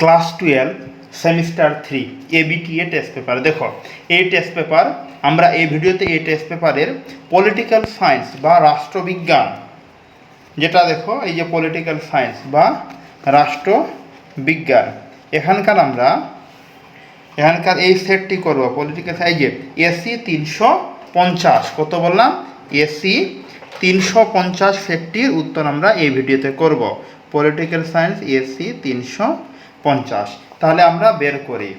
Class twelve, semester three A B T A test paper দেখো, এই test paper আমরা এই ভিডিওতে এই টেস্ট পেপারের পলিটিক্যাল সায়েন্স বা রাষ্ট্রবিজ্ঞান, যেটা দেখো, এই যে পলিটিক্যাল সায়েন্স বা রাষ্ট্রবিজ্ঞান, এখানকার আমরা, এখানকার এই সেটটি করব পলিটিক্যাল সাইজে এসি তিনশো পঞ্চাশ, কত বললাম? এসি তিনশো পঞ্চাশ সেটটির উত্তর আমরা এই ভিডিওতে করব। পলিটিক্যাল সায়েন্স এসি তিনশো পঞ্চাশ। তাহলে আমরা বের করি।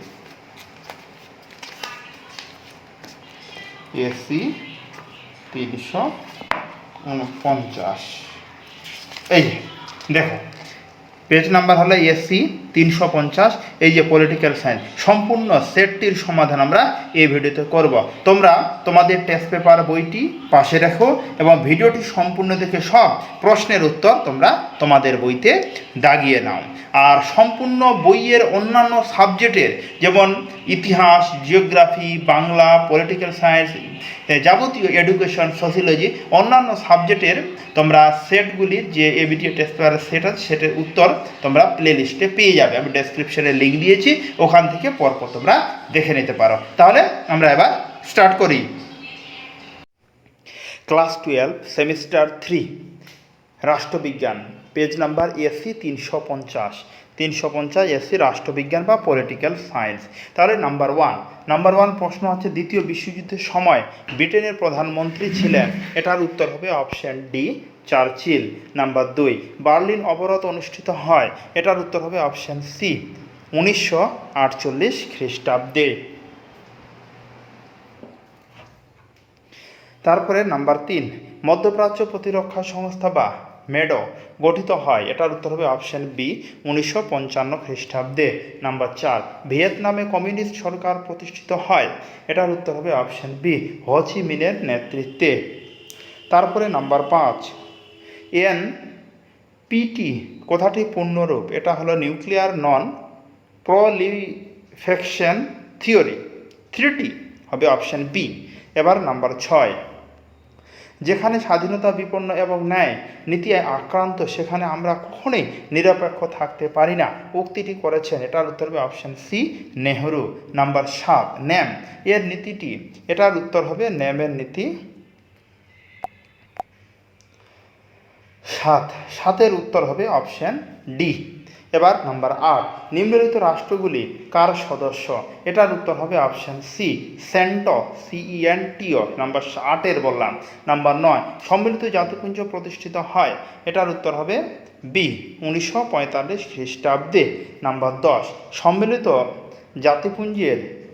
এসি তিনশো উনপঞ্চাশ। এই দেখো পেজ নাম্বার হলো এসি তিনশো পঞ্চাশ এই যে পলিটিক্যাল সায়েন্স সম্পূর্ণ সেটটির সমাধান আমরা এই ভিডিওতে করব। তোমরা তোমাদের টেস্ট পেপার বইটি পাশে রাখো এবং ভিডিওটি সম্পূর্ণ দেখে সব প্রশ্নের উত্তর তোমরা তোমাদের বইতে দাগিয়ে নাও। আর সম্পূর্ণ বইয়ের অন্যান্য সাবজেক্টের, যেমন ইতিহাস জিওগ্রাফি বাংলা পলিটিক্যাল সায়েন্স যাবতীয় এডুকেশন সোশিয়োলজি অন্যান্য সাবজেক্টের তোমরা সেটগুলির যে এবিটি টেস্ট পেপারের সেট আছে, সেটের উত্তর তোমরা প্লে লিস্টে পেয়ে যাবে। আমি ডেসক্রিপশনে লিঙ্ক দিয়েছি, ওখান থেকে পরপর তোমরা দেখে নিতে পারো। তাহলে আমরা এবার স্টার্ট করি। ক্লাস টুয়েলভ সেমিস্টার থ্রি রাষ্ট্রবিজ্ঞান পেজ নাম্বার এসি তিনশো পঞ্চাশ। তিনশো পঞ্চাশ এসি রাষ্ট্রবিজ্ঞান বা পলিটিক্যাল সায়েন্স তাহলে নাম্বার ওয়ান নাম্বার ওয়ান প্রশ্ন হচ্ছে, দ্বিতীয় বিশ্বযুদ্ধের সময় ব্রিটেনের প্রধানমন্ত্রী ছিলেন। এটার উত্তর হবে অপশন ডি চার্চিল। নাম্বার দুই, বার্লিন অবরোধ অনুষ্ঠিত হয়। এটার উত্তর হবে অপশন সি উনিশশো আটচল্লিশ খ্রিস্টাব্দে। তারপরে নাম্বার তিন, মধ্যপ্রাচ্য প্রতিরক্ষা সংস্থা বা মেডো গঠিত হয়। এটার উত্তর হবে অপশন বি, উনিশশো পঞ্চান্ন খ্রিস্টাব্দে। নাম্বার চার, ভিয়েতনামে কমিউনিস্ট সরকার প্রতিষ্ঠিত হয়। এটার উত্তর হবে অপশন বি হচি মিনের নেতৃত্বে। তারপরে নাম্বার পাঁচ, এন পিটি কথাটি পূর্ণরূপ? এটা হলো nuclear non proliferation theory treaty হবে অপশন বি, এবার নাম্বার ছয়। যেখানে স্বাধীনতা, বিপন্ন এবং ন্যায় নীতি আক্রান্ত, সেখানে আমরা কখনোই নিরপেক্ষ থাকতে পারি না। উক্তিটি করেছেন, এটার উত্তর হবে অপশন সি, নেহরু। নাম্বার সাত ন্যাম এর নীতিটি, এটার উত্তর হবে ন্যামের নীতি সাত। সাতের উত্তর হবে অপশন ডি। এবার নাম্বার আট, নিম্নলিখিত রাষ্ট্রগুলি কার সদস্য? এটার উত্তর হবে option C cent CEN TO number আটের বললাম। নাম্বার নয়, সম্মিলিত জাতিপুঞ্জ প্রতিষ্ঠিত হয়। এটার উত্তর হবে বি উনিশশো পঁয়তাল্লিশ খ্রিস্টাব্দে। নাম্বার দশ, সম্মিলিত জাতিপুঞ্জের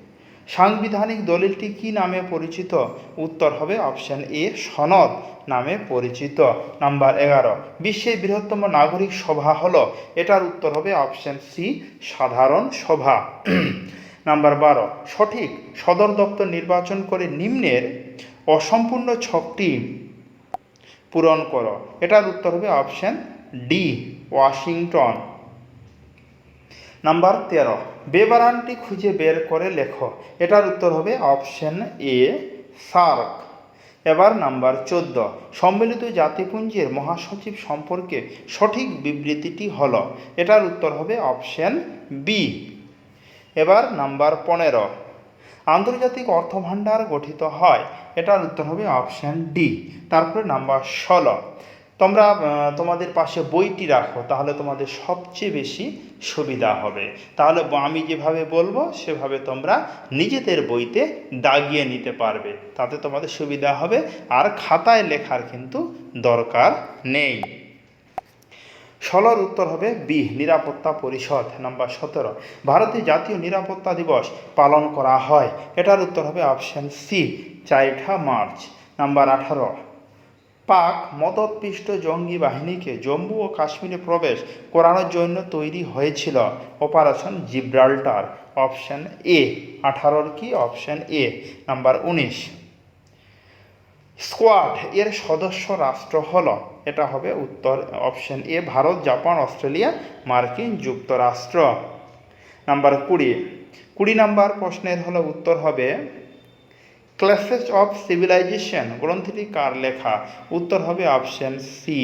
সাংবিধানিক দলিলটি কি নামে পরিচিত? উত্তর হবে অপশন এ, সনদ নামে পরিচিত। নাম্বার এগারো, বিশ্বের বৃহত্তম নাগরিক সভা হলো। এটার উত্তর হবে অপশন সি, সাধারণ সভা। নাম্বার বারো, সঠিক সদর দপ্তর নির্বাচন করে নিম্নের অসম্পূর্ণ ছকটি পূরণ করো। এটার উত্তর হবে অপশন ডি, ওয়াশিংটন। নাম্বার তেরো। বেবারানটি খুঁজে বের করে লেখো। এটার উত্তর হবে অপশন এ, সার্ক। এবার নাম্বার চোদ্দ। সম্মিলিত জাতিপুঞ্জের মহাসচিব সম্পর্কে সঠিক বিবৃতিটি হল। এটার উত্তর হবে অপশন বি। এবার নাম্বার পনেরো। আন্তর্জাতিক অর্থভাণ্ডার গঠিত হয়। এটার উত্তর হবে অপশন ডি। তারপরে নাম্বার ষোলো। তোমরা তোমাদের পাশে বইটি রাখো, তাহলে তোমাদের সবচেয়ে বেশি সুবিধা হবে। তাহলে আমি যেভাবে বলব, সেভাবে তোমরা নিজেদের বইতে দাগিয়ে নিতে পারবে। তাতে তোমাদের সুবিধা হবে, আর খাতায় লেখার কিন্তু দরকার নেই। ষোলোর উত্তর হবে বি, নিরাপত্তা পরিষদ, নাম্বার সতেরো। ভারতীয় জাতীয় নিরাপত্তা দিবস পালন করা হয়। এটার উত্তর হবে অপশন সি, চাইঠা মার্চ, নাম্বার আঠারো। পাক মদতপিষ্ট জঙ্গি বাহিনীকে জম্মু ও কাশ্মীরে প্রবেশ করানোর জন্য তৈরি হয়েছিল। অপারেশন জিব্রাল্টার, অপশন এ, আঠারোর কি? অপশন এ, নাম্বার উনিশ। স্কোয়াড এর সদস্য রাষ্ট্র হল, এটা হবে উত্তর, option A, Bharat, Japan, Australia, মার্কিন যুক্তরাষ্ট্র। নাম্বার কুড়ি। কুড়ি নাম্বার প্রশ্নের হলো উত্তর হবে ক্লাসেস অফ সিভিলাইজেশন গ্রন্থটি কার লেখা। উত্তর হবে option C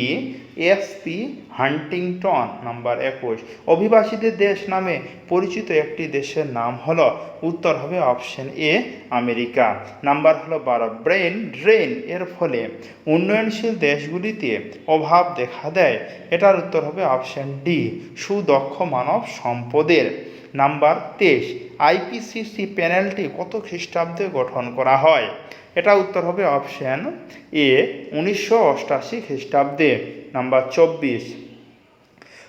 S P Huntington number একুশ। অভিবাসীদের দেশ নামে পরিচিত একটি দেশের নাম হলো, উত্তর হবে অপশন এ আমেরিকা। নাম্বার হলো বারো ব্রেন ড্রেন এর ফলে। উন্নয়নশীল দেশগুলিতে অভাব দেখা দেয়। এটার উত্তর হবে অপশন ডি সুদক্ষ মানব সম্পদের। নাম্বার তেইশ আইপিসিসি প্যানেলটি কত খ্রিস্টাব্দে গঠন করা হয়? এটা উত্তর হবে অপশন এ, উনিশশো অষ্টাশি খ্রিস্টাব্দে। নাম্বার চব্বিশ,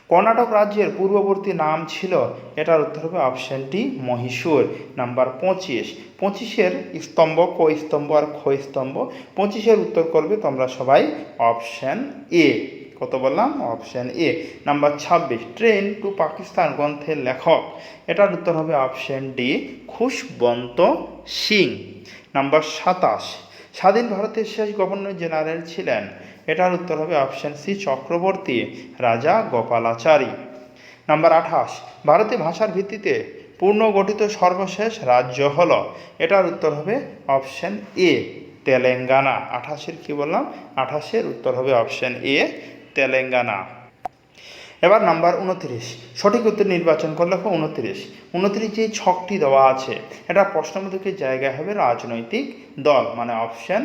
কর্ণাটক রাজ্যের পূর্ববর্তী নাম ছিল, এটার উত্তর হবে অপশন ডি, মহীশূর। নাম্বার পঁচিশ, পঁচিশের স্তম্ভ, ক স্তম্ভ আর খ স্তম্ভ, পঁচিশের উত্তর করবে তোমরা সবাই অপশান এ। কত বললাম? অপশন এ নাম্বার ছাব্বিশ ট্রেন টু পাকিস্তান গ্রন্থের লেখক। এটার উত্তর হবে option D Khushwant Singh. Number সাতাশ, স্বাধীন ভারতের শেষ গভর্নর জেনারেল ছিলেন। এটার উত্তর হবে অপশন সি চক্রবর্তী, রাজা গোপালাচারী। নাম্বার আঠাশ, ভারতীয় ভাষার ভিত্তিতে পূর্ণ গঠিত সর্বশেষ রাজ্য হল। এটার উত্তর হবে অপশন এ তেলেঙ্গানা। আঠাশের কি বললাম? আঠাশের উত্তর হবে অপশন এ তেলেঙ্গানা। এবার নাম্বার উনত্রিশ, সঠিক উত্তর নির্বাচন করলে হবে উনত্রিশ। উনত্রিশ যে ছকটি দেওয়া আছে, এটা প্রশ্নবোধকের জায়গায় হবে রাজনৈতিক দল মানে অপশন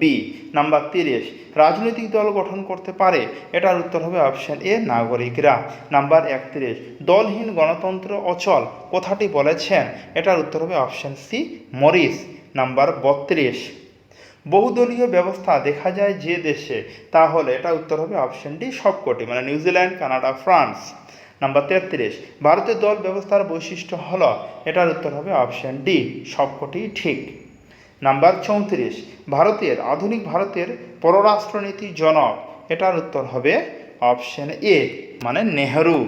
বি নাম্বার তিরিশ, রাজনৈতিক দল গঠন করতে পারে, এটার উত্তর হবে অপশন এ নাগরিকরা। নাম্বার একত্রিশ, দলহীন গণতন্ত্র অচল, কথাটি বলেছেন, এটার উত্তর হবে অপশন সি মরিস। নাম্বার বত্রিশ বহুদলীয় ব্যবস্থা দেখা যায় যে দেশে, তাহলে এটা উত্তর হবে অপশন ডি সবকটি মানে নিউজিল্যান্ড কানাডা, ফ্রান্স। নাম্বার তেত্রিশ ভারতের দল ব্যবস্থার বৈশিষ্ট্য হল, এটার উত্তর হবে অপশন ডি সবকটি ঠিক। নাম্বার চৌত্রিশ, ভারতের, আধুনিক ভারতের পররাষ্ট্রনীতি জনক, এটার উত্তর হবে অপশন এ মানে নেহরু।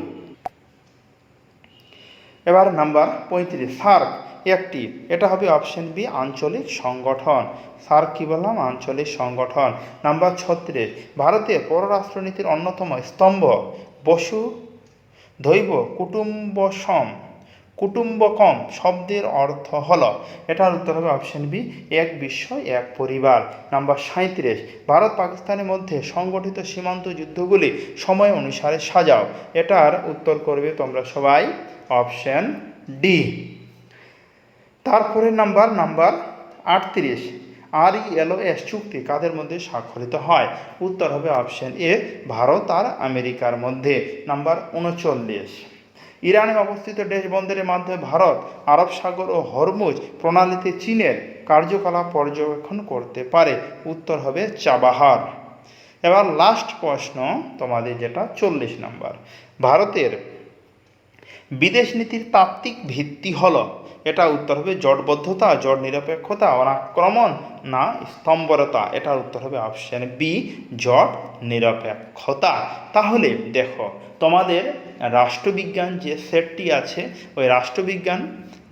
এবার নাম্বার পঁয়ত্রিশ, সার্ক একটি। এটা হবে অপশন বি আঞ্চলিক সংগঠন। সার্ক কী বললাম? আঞ্চলিক সংগঠন। নাম্বার ছত্রিশ ভারতের পররাষ্ট্রনীতির অন্যতম স্তম্ভ। বসু দৈব কুটুম্বসম, কুটুম্বকম শব্দের অর্থ হল, এটার উত্তর হবে অপশন বি এক বিশ্ব, এক পরিবার। নাম্বার সাঁত্রিশ ভারত পাকিস্তানের মধ্যে সংগঠিত সীমান্ত যুদ্ধগুলি সময় অনুসারে সাজাও। এটার উত্তর করবে তোমরা সবাই। অপশন ডি তারপরে নাম্বার নাম্বার আটত্রিশ। আর ই এল এস চুক্তি কাদের মধ্যে স্বাক্ষরিত হয়? উত্তর হবে অপশন এ, ভারত আর আমেরিকার মধ্যে। নাম্বার উনচল্লিশ। ইরানে অবস্থিত দেশ বন্দরের মাধ্যমে ভারত আরব সাগর ও হরমুজ প্রণালীতে চীনের কার্যকলাপ পর্যবেক্ষণ করতে পারে। উত্তর হবে চাবাহার। এবার লাস্ট প্রশ্ন, তোমাদের যেটা চল্লিশ নাম্বার। ভারতের বিদেশ নীতির তাত্ত্বিক ভিত্তি হল এটা উত্তর হবে জটবদ্ধতা জট নিরপেক্ষতা অনাক্রমণ, না স্তম্ভরতা। এটার উত্তর হবে অপশান বি জট নিরপেক্ষতা তাহলে দেখো, তোমাদের রাষ্ট্রবিজ্ঞান যে সেটটি আছে, ওই রাষ্ট্রবিজ্ঞান,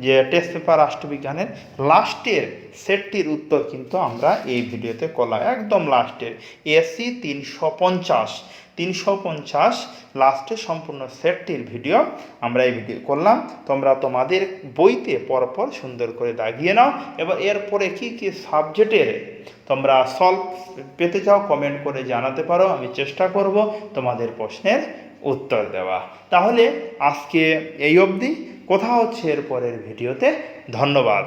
যে টেস্ট পেপার রাষ্ট্রবিজ্ঞানের লাস্টের সেটটির উত্তর কিন্তু আমরা এই ভিডিওতে করলাম। একদম লাস্টের এসি তিনশো পঞ্চাশ। তিনশো পঞ্চাশ লাস্টে সম্পূর্ণ সেটটির ভিডিও আমরা এই ভিডিও করলাম। তোমরা তোমাদের বইতে পরপর সুন্দর করে দাগিয়ে নাও এবার এরপরে কি কি সাবজেক্টের তোমরা সলভ পেতে চাও কমেন্ট করে জানাতে পারো, আমি চেষ্টা করব তোমাদের প্রশ্নের উত্তর দেওয়া। তাহলে আজকে এই অবধি, কথা হচ্ছে এর পরের ভিডিওতে, ধন্যবাদ।